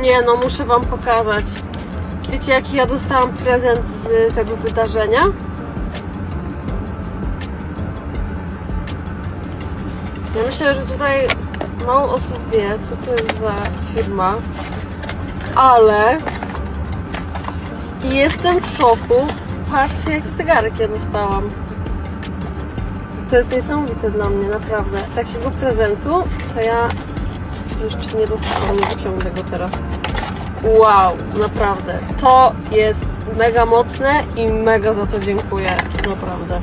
Nie no, muszę wam pokazać. Wiecie jaki ja dostałam prezent z tego wydarzenia? Ja myślę, że tutaj mało osób wie, co to jest za firma, ale jestem w szoku. Patrzcie, jaki zegarek ja dostałam. To jest niesamowite dla mnie, naprawdę. Takiego prezentu, to ja jeszcze nie dostałam, nie wyciągnę go teraz. Wow, naprawdę. To jest mega mocne i mega za to dziękuję. Naprawdę.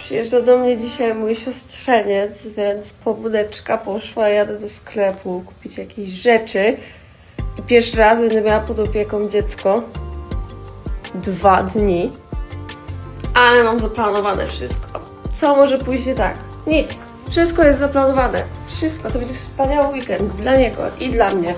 Przyjeżdża do mnie dzisiaj mój siostrzeniec, więc pobudeczka poszła, jadę do sklepu kupić jakieś rzeczy. I pierwszy raz będę miała pod opieką dziecko. Dwa dni. Ale mam zaplanowane wszystko. Co może pójść nie tak? Nic. Wszystko jest zaplanowane. Wszystko. To będzie wspaniały weekend dla niego i dla mnie.